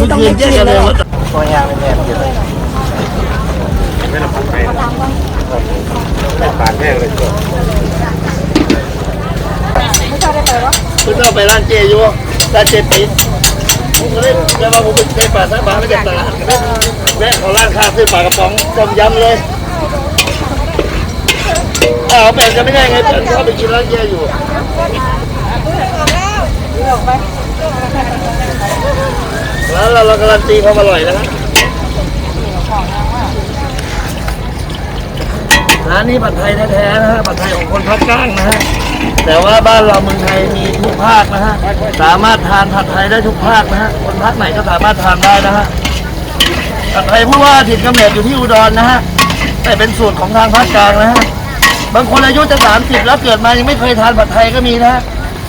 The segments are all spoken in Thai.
นี่ต้องได้กินแล้วตัวยางไม่แน่เก็บเลยไม่ลำพูไปไม่ปานแห้งเลยจ้ะไม่ชอบได้ไปวะคุณเอาไปร้านเจอยู่ร้านเจปิดผมก็เลยแปลว่าผมไปปลาสายปลาไม่ได้ตลาดแม่ของร้านค้าซื้อปลากระป๋องต้มยำเลยเอาแปลจะไม่ได้ไงเพื่อนเขาไปกินร้านเจอยู่ออกไป แล้วเราเราการันตีความอร่อยนะฮะร้านนี้ผัดไทยแท้ๆนะฮะผัดไทยของคนภาคกลางนะฮะแต่ว่าบ้านเราเมืองไทยมีทุกภาคนะฮะสามารถทานผัดไทยได้ทุกภาคนะฮะคนภาคไหนก็สามารถทานได้นะฮะผัดไทยผู้ว่าถิ่นกำเนิดอยู่ที่อุดรนะฮะแต่เป็นสูตรของทางภาคกลางนะฮะบางคนอายุจะสามสิบแล้วเกิดมายังไม่เคยทานผัดไทยก็มีนะฮะ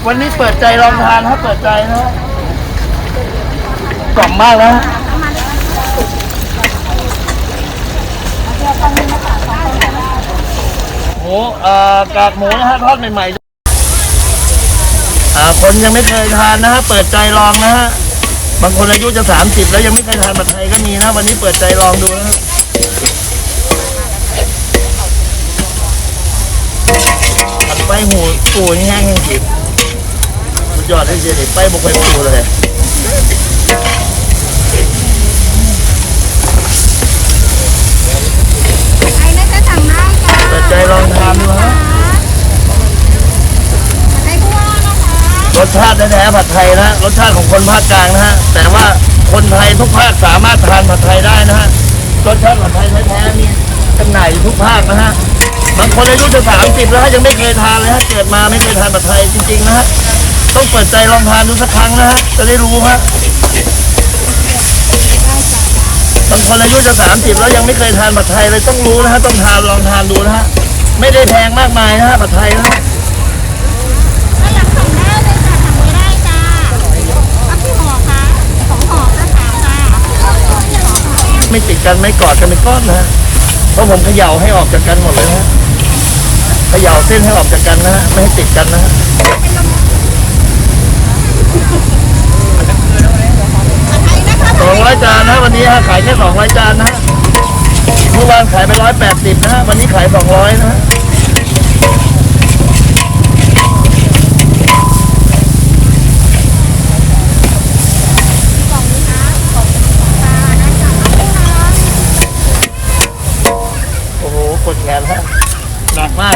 วันนี้เปิดใจลองทานฮะเปิดใจนะฮะ กล่อมมากนะหมูเอ่อกากหมูนะฮะทอดใหม่ๆอ่าคนยังไม่เคยทานนะฮะเปิดใจลองนะฮะบางคนอายุจะสามสิบแล้วยังไม่เคยทานผัดไทยก็มีนะ วันนี้เปิดใจลองดูนะฮะผัดไปหูปูนี่แห้งแห้งจิบสุดยอดเลยเจ๊ดิไปบุกไปปูเลย ไอ้นั่นจะสั่งได้จ้า เปิดใจลองทานดูฮะ ไอ้ผู้ว่านะคะ รส ชาติแท้ๆผัดไทยนะฮะรสชาติของคนภาคกลางนะฮะแต่ว่าคนไทยทุกภาคสามารถทานผัดไทยได้นะฮะรสชาติผัดไทยแท้ๆมีจำหน่ายอยู่ทุกภาคนะฮะบางคนอายุจะสามสิบแล้วฮะยังไม่เคยทานเลยฮะเกิดมาไม่เคยทานผัดไทยจริงๆนะฮะต้องเปิดใจลองทานดูสักครั้งนะฮะจะได้รู้ฮะบางคนอายุจะสามสิบแล้วยังไม่เคยทานผัดไทยเลยต้องรู้นะฮะต้องทานลองทานดูนะฮะไม่ได้แพงมากมายนะฮะผัดไทยนะฮะ ถ้าอยากสั่งได้เลยค่ะสั่งไว้ได้จ้ารับที่ห่อคะสองห่อก็สามจ้า ไม่ติดกันไม่กอดกันเป็นก้อนนะฮะเพราะผมเขย่าให้ออกจากกันหมดเลยนะฮะเขย่าเส้นให้ออกจากกันนะฮะไม่ให้ติดกันนะฮะสองร้อยจานนะวันนี้ฮะขายแค่สองร้อยจานนะฮะเมื่อวานขายไปร้อยแปดสิบนะฮะวันนี้ขายสองร้อยนะฮะ โอ้โห กดแขนฮะหนักมาก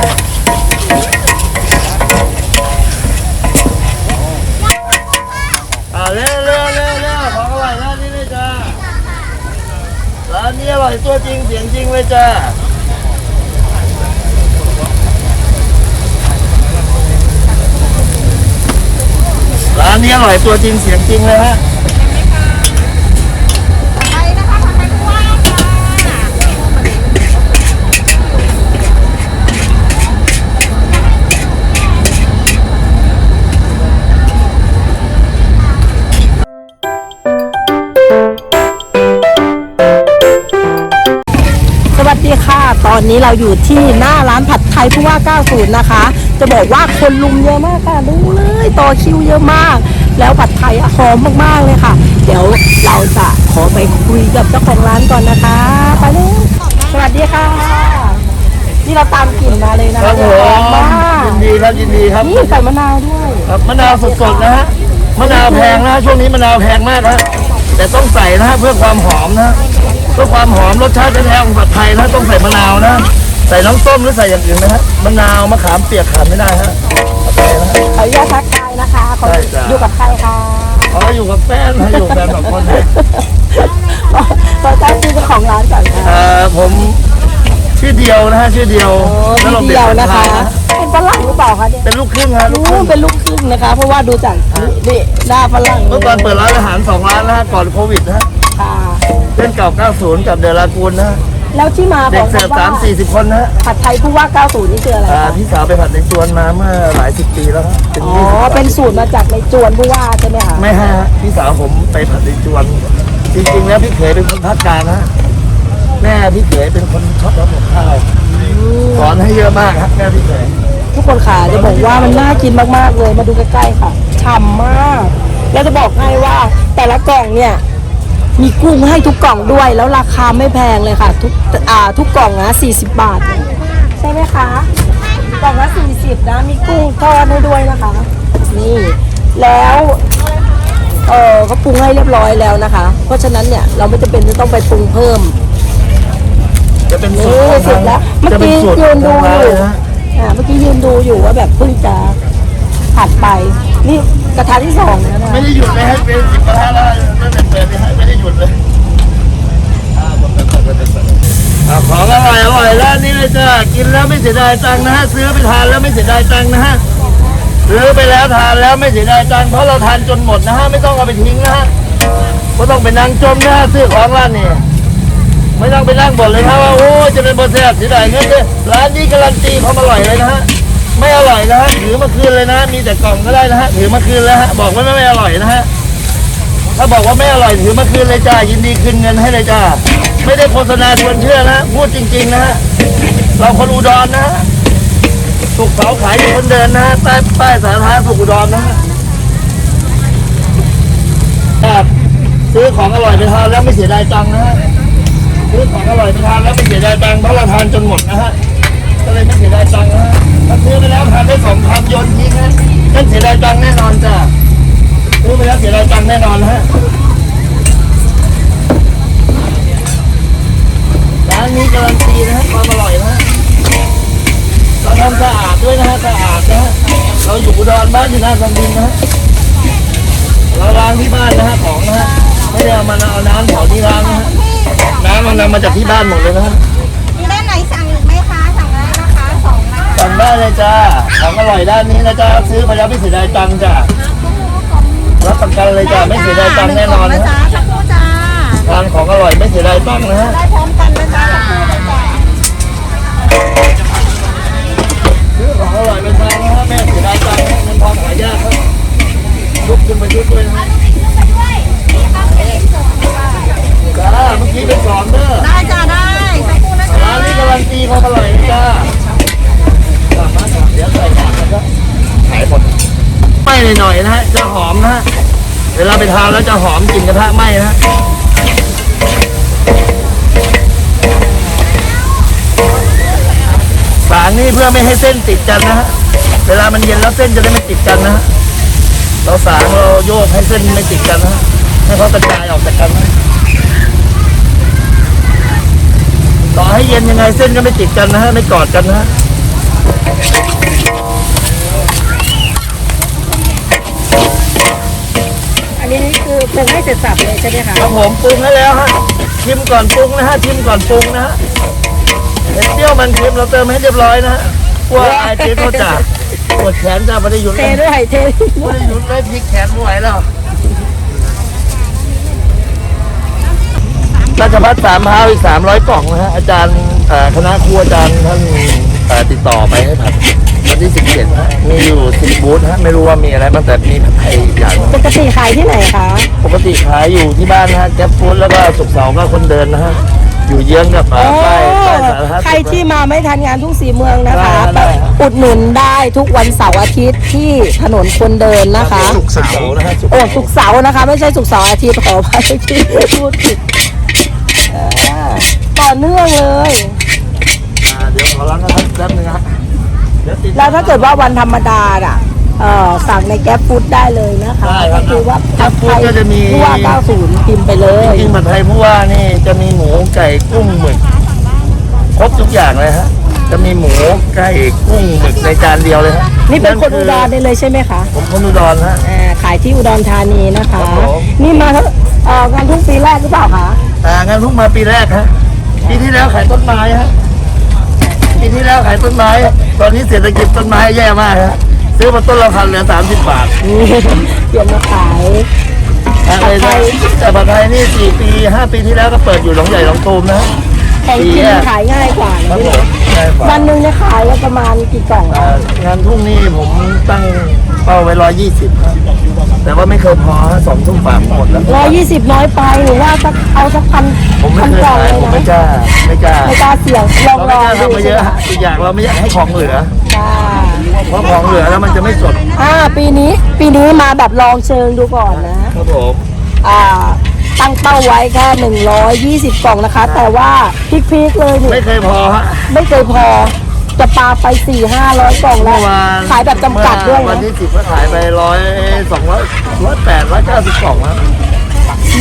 อ่าเร็วเร็วเร็วเร็วของอร่อยร้านนี้เลยจ้า ร้านนี้อร่อยตัวจริงเสียงจริงเลยจ้า ร้า นี้อร่อยตัวจริงเสียงจริงเลยฮะ ตอนนี้เราอยู่ที่หน้าร้านผัดไทยผู้ว่า 90 นะคะ จะบอกว่าคนลุมเยอะมากค่ะดูเลยต่อคิวเยอะมาก แล้วผัดไทยอะหอมมากๆเลยค่ะ เดี๋ยวเราจะขอไปคุยกับเจ้าของร้านก่อนนะคะไปเลยสวัสดีค่ะ นี่เราตามกลิ่นมาเลยนะคคะรับผหอมมมากยินดีครับยินดีครับนี่ใส่มะนาวด้วยครับมะนาวสดๆนะฮะมะนาวแพงนะฮะช่วงนี้มะนาวแพงมากนะฮะแต่ต้องใส่นะฮะเพื่อความหอมนะฮะ เพื่อความหอมรสชาติแท้ๆของผัดไทยนะต้องใส่มะนาวนะ ใส่น้ำส้มหรือใส่อย่างอื่นนะฮะมะนาวมะขามเปียกขาดไม่ได้ฮะผัดไทยนะฮะ ขออนุญาตทักทายนะคะขอได้จ้ะ อยู่กับใครคะอ๋ออยู่กับแฟนนะอยู่กับแฟนสองคนนะขอตั้งชื่อเจ้าของร้านก่อนค่ะเอ่อผมชื่อเดียวนะฮะชื่อเดียวโอ้แล้วเราพี่เด็กเดียวผัดนะไทคะยนะเป็นฝรั่งหรือเปล่าคะเนี่ยเป็นลูกครึ่งฮะลูกคโอ้รึ่ง เป็นลูกครึ่งนะคะ เพราะว่าดูจากนี่หน้าฝรั่งเมื่อก่อนเปิดร้านอาหารสองร้านนะฮะก่อนโควิดนะฮะค่ะ เส้นเก่า 90 กับเดลากูลนะฮะแล้วที่มาขเด็อกงเสิร์ฟคำว่าสามสี่สิบคนนะฮะผัดไทยผู้ว่า 90 นี่คืออะไรอ่าคะพี่สาวไปผัดในจวนมาเมื่อหลายสิบปีแล้วครับเป็นอ๋อยี่สิบปีเป็นสูตรมาจากในจวนผู้ว่าใช่ไหมคะไม่ฮะพี่สาวผมไปผัดในจวน จริงๆแล้วพี่เขยเป็นคนภาคกลางนะฮะแม่พี่เขยเป็นคนชอบทำกับข้าวสอนให้เยอะมากครับแม่พี่เขย ทุกคนค่ะจะบอกว่ามันน่ากินมากๆเลยมาดูใกล้ๆค่ะฉ่ำมาก แล้วจะบอกให้ว่าแต่ละกล่องเนี่ย มีกุ้งให้ทุกกล่องด้วย แล้วราคาไม่แพงเลยค่ะ ทุกอ่าทุกกล่องนะ40 บาท ใช่ไหมคะกล่องละ40นะมีกุ้งทอดให้ด้วยนะคะ นี่แล้วเออเขาปรุงให้เรียบร้อยแล้วนะคะ เพราะฉะนั้นเนี่ยเราไม่จำเป็นจะต้องไปปรุงเพิ่มจะเป็นสูนี่ตรเสร็จแล้วเมื่อจะเป็นกี้สูตรยืนดูของอร้านยู่เลยนะอ่าเมื่อกี้ยืนดูอยู่ว่าแบบเพิ่งจะผัดไปนี่ กระทะที่สองแล้วนะไม่ได้หยุดเลยให้เป็นสิบกระทะแล้วตั้งแต่เปิดเลยฮะไม่ได้หยุดเลยอ่าผมเป็นคนเป็นคนอ่าของอร่อยอร่อยร้านนี้เลยจ้ากินแล้วไม่เสียดายตังค์นะฮะซื้อไปทานแล้วไม่เสียดายตังค์นะฮะซื้อไปแล้วทานแล้วไม่เสียดายตังค์เพราะเราทานจนหมดนะฮะไม่ต้องเอาไปทิ้งนะฮะไม่ต้องไปนั่งจมนะฮะซื้อของร้านนี้ไม่ต้องไปนั่งบ่นเลยครับว่าโอ้จะเป็นบะแซ่บเสียดายเงินเลยร้านนี้การันตีความอร่อยเลยนะฮะ ไม่อร่อยนะฮะถือมาคืนเลยนะมีแต่กล่องก็ได้นะฮะถือมาคืนแล้วฮะบอกว่าไม่อร่อยนะฮะถ้าบอกว่าไม่อร่อยถือมาคืนเลยจ้ายินดีคืนเงินให้เลยจ้าไม่ได้โฆษณาชวนเชื่อนะพูดจริง ๆ นะฮะเราคนอุดรนะฮะสุกเสาขายอยู่คนเดินนะฮะใต้ป้สาธารณสุขอุดรนะฮะครับซื้อของอร่อยไปทานแล้วไม่เสียดายตังค์นะฮะซื้อของอร่อยไปทานแล้วไม่เสียดายตังค์เพราะเราทานจนหมดนะฮะก็เลยไม่เสียดายตังค์นะฮะ ถ้าซื้อไปแล้วทานได้สองคำโยนทิ้งนะนั่นเสียดายตังค์แน่นอนจ้าซื้อไปแล้วเสียดายตังค์แน่นอนฮะร้านนี้การันตีนะฮะความอร่อยนะฮะเราทำสะอาดด้วยนะฮะสะอาดนะฮะเราอยู่อุดรบ้านอยู่หน้าสันดินนะฮะเราล้างที่บ้านนะฮะของนะฮะไม่ได้เอามาเอาน้ำเผาที่ร้านนะฮะน้ำมันนำมาจากที่บ้านหมดเลยนะฮะ สั่งได้เลยจ้าของอร่อยด้านนี้นะจ้าซื้อไปแล้วไม่เสียดายตังค์จ้ารับประกันเลยจ้าไม่เสียดายตังค์แน่นอนนะจ้าฮะสักครู่จ้าทานของอร่อยไม่เสียดายตังค์นะฮะได้พร้อมกันนะจ้าสักครู่เลยจ้าซื้อของอร่อยไปทานนะฮะแม่เสียดายตังค์นะเงินทองหายากครับลุกขึ้นไปชุดด้วยนะฮะจ้าเมื่อกี้เป็นสอนเด้อได้จ้าได้สักครู่นะ ร้า จ้าน นี้การันตีความอร่อยนะจ้าสามารถเดี๋ยวใส่หอมนะครับขายหมดไหม้หน่อยๆนะฮะจะหอมนะฮะ เวลาไปทานแล้วจะหอมกลิ่นกระทะไหม้นะฮะสางนี่เพื่อไม่ให้เส้นติดกันนะฮะ เวลามันเย็นแล้วเส้นจะได้ไม่ติดกันนะฮะ เราสางเราโยกให้เส้นไม่ติดกันนะฮะ ให้เขากระจายออกจากกันนะต่อให้เย็นยังไงเส้นก็ไม่ติดกันนะฮะ ไม่กอดกันนะฮะ อันนี้คือปรุงให้เสร็จสับเลยใช่ไหมคะครับผมปรุงให้แล้วฮะชิมก่อนปรุงนะฮะชิมก่อนปรุงนะฮะเห็นเปรี้ยวมันเค็มเราเติมให้เรียบร้อยนะฮะกลัวอายเจ๊เขาจับปวดแขนจ้าไม่ได้หยุดเทเลยด้วยเทไม่ได้หยุดเลยพลิกแขนไม่ไหวแล้วราชพัฒสามพร้าวอีกสามร้อยกล่องนะฮะอาจารย์เอ่อคณะครูอาจารย์ท่านเอ่อติดต่อไปให้ผัด วันที่สิบเจ็ดฮะมีอยู่สิบบูธฮะไม่รู้ว่ามีอะไรบ้างแต่มีผัดไทยอย่างหนึ่งปกติขายที่ไหนคะ ปกติขายอยู่ที่บ้านนะฮะแก๊ปฟู้ดแล้วก็สุกร์เสาร์ก็คนเดินนะฮะ อยู่เยื้องกับอ่าโอ้ป้ายป้ายสาธารณสุข ใครที่มาไม่ทันงานทุ่งสีเมืองนะคะได้ได้ครับอุดหนุนได้ทุกวันเสาร์อาทิตย์ที่ถนนคนเดินนะคะ สุกร์เสาร์นะฮะศุกร์โอ้สุกร์เสาร์นะคะ ไม่ใช่สุกร์เสาร์อาทิตย์ขออภัยที่พูดผิดอ่าต่อเนื่องเลย อ่าเดี๋ยวขอล้างกันแป๊บนึงนะฮะเดี๋ยวติด แล้วถ้าเกิดว่าวันธรรมดาอะเอ่อสั่งในแก๊ปฟู้ดได้เลยนะคะได้ครัก็บคือว่าแก๊ปฟู้ดก็จะมี ผู้ว่า 90 พิมพ์ไปเลยจริงๆผัดไทยผู้ว่านี่จะมีหมูไก่กุ้งหมึกครบทุกอย่างเลยฮะ จะมีหมูไก่กุ้งหมึกในจานเดียวเลยฮะนี่เป็นคนอุดรได้เลยใช่ไหมคะผมคนอุดรฮะ อ่าขายที่อุดรธานีนะคะ ครับผม นี่มาเท่าเอ่องานทุ่งปีแรกหรือเปล่าคะ อ่างานเพิ่งมาปีแรกฮะปีที่แล้วขายต้นไม้ฮะ ปีที่แล้วขายต้นไม้ ตอนนี้เศรษฐกิจต้นไม้แย่มากฮะซื้อมาต้นละพันเหลือสามสิบบาทนี่เตรียมมาขายอะไรนะแต่ผัดไทยนี่สี่ปีห้าปีที่แล้วก็เปิดอยู่หนองใหญ่หนองตูมนะฮะแข่งกินขายง่ายกว่าครันะบพี่ผมใช่ครับวันหนึ่งเนี่ยขายกันประมาณกี่กล่องอ่างานทุ่งนี่ผมตั้ง เป้าไว้ร้อยยี่สิบครับแต่ว่าไม่เคยพอฮะสองทุ่มฝากหมดแล้วร้อยยี่สิบน้อยไปหรือว่าสักเอาสักพันผมไม่พันเคยกล่องขายเลยผมไม่นะกล้าไม่กล้าไม่กล้าเสี่ยงลองเราลไม่องกล้าดูทำมาเยใช่อะไหมฮะอีกอย่างเราไม่อยากให้ของเหลือค่ะเพราะของเหลือแล้วมันจะไม่สดอ่าปีนี้ปีนี้มาแบบลองเชิงดูก่อนนะครับผมอ่าตั้งเป้าไว้แค่ 120 กล่องนะคะ แต่ว่าพีคๆเลยนี่ไม่เคยพอฮะไม่เคยพอ จะปาไป4 500กล่องแล้ว เมื่อวานขายแบบจำกัดด้วยเมื่อวันนะที่สิบก็ขายไปร้อยสองร้อยร้อยแปดร้อยเก้าสิบกล่องครับ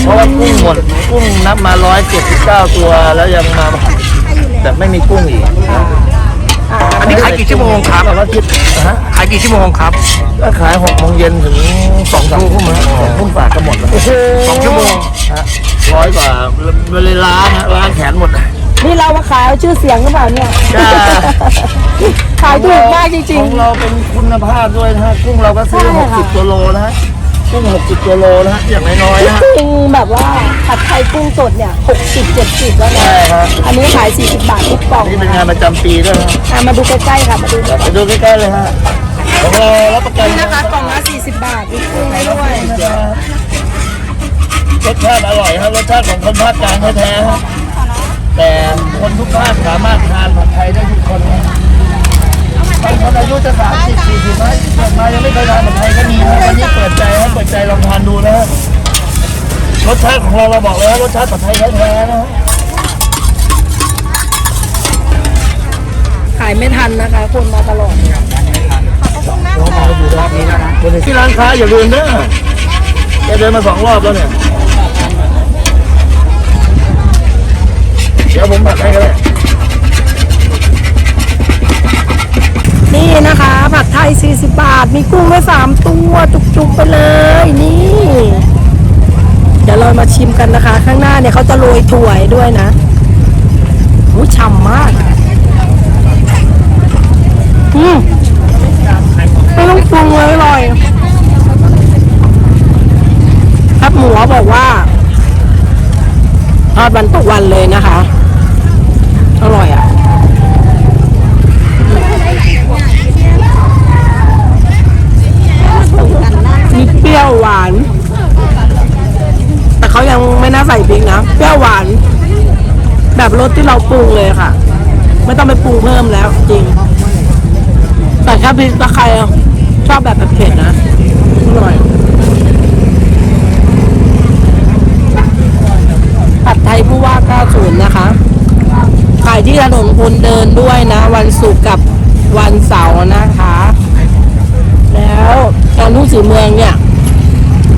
เพราะว่ากุ้งหมดกุ้งนับมาร้อยเจ็ดสิบเก้าตัวแล้วยังมาแต่ไม่มีกุ้งอีกอันนี้ขายกี่ชั่วโมงครับแบบว่าคิดนะฮะขายกี่ชั่วโมงครับก็ขายหกโมงเย็นถึงสองสามทุ่มฮะสองทุ่มฝากก็หมดแล้วสองชั่วโมงฮะร้อยกว่าเวลาล้างฮะล้างแขนหมด นี่เรามาขายเอาชื่อเสียงหรือเปล่าเนี่ยจ้า ขายถูกมากจริง ของเราเป็นคุณภาพด้วยนะฮะกุ้งเราก็ซื้อ ใช่หค่ะกสิบตัวโลนะฮะกุ้งหกสิบตัวโลนะฮะอย่างน้อยๆนะฮะ ๆจริงแบบว่าผัดไทยกุ้งสดเนี่ย60 70แล้วนะใช่ครับ อันนี้ขาย 40 บาททุกกล่องนี่เป็นงานประจำปีด้วยนะอะมาดูใกล้ๆค่ะมาดูไปดูใกล้ๆเลยฮะของเรารับประกันนี่นะคะกล่องละ40 บาทมีกุ้งให้ด้วย รสชาติอร่อยครับรสชาติของคนภาคกลางแท้ๆฮะ แต่คนทุกภาคสามารถทานผัดไทยได้ทุกคนนะบางคนอายุจะสามสิบสี่สิบไหมเกิดมายังไม่เคยทานผัดไทยก็มีนะวันนี้เปิดใจครับเปิดใจลองทานดูนะฮะรสชาติของเราเราบอกเลยว่ารสชาติผัดไทยแท้ๆนะฮะขายไม่ทันนะคะคนมาตลอดที่ร้านค้าอย่าลืมเด้อแกเดินมาสองรอบแล้วเนี่ย เดี๋ยวผมผัดให้ก็ได้นี่นะคะ ผัดไทย 40 บาท มีกุ้งด้วย3ตัว จุกๆไปเลย นี่ เดี๋ยวเรามาชิมกันนะคะ ข้างหน้าเนี่ยเขาจะโรยถั่วด้วยนะหูฉ่ำมาก อืมไม่ต้องปรุงเลยอร่อยครับหมูบอกว่าทอดวันต่อวันเลยนะคะ ปรี้ยวหวาน แต่เขายังไม่น่าใส่พริกนะ เปรี้ยวหวาน แบบรสที่เราปรุงเลยค่ะ ไม่ต้องไปปรุงเพิ่มแล้วจริง แต่ถ้าพริกตะไคร้ชอบแบบแบบเผ็ดนะอร่อยผัดไทยผู้ว่า 90 นะคะ ขายที่ถนนคนเดินด้วยนะ วันศุกร์กับวันเสาร์นะคะ แล้วตอนทุ่งสีเมืองเนี่ย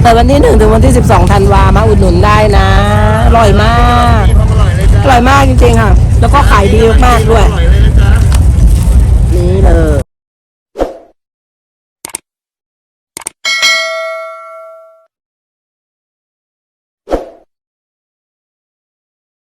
ปิดวันที่ 1 ถึงวันที่ 12ธันวามาอุดหนุนได้นะ อร่อยมากอร่อยมากจริงๆค่ะ แล้วก็ขายดีมากด้วย อร่อยเลยนะจ๊ะ นี่เลย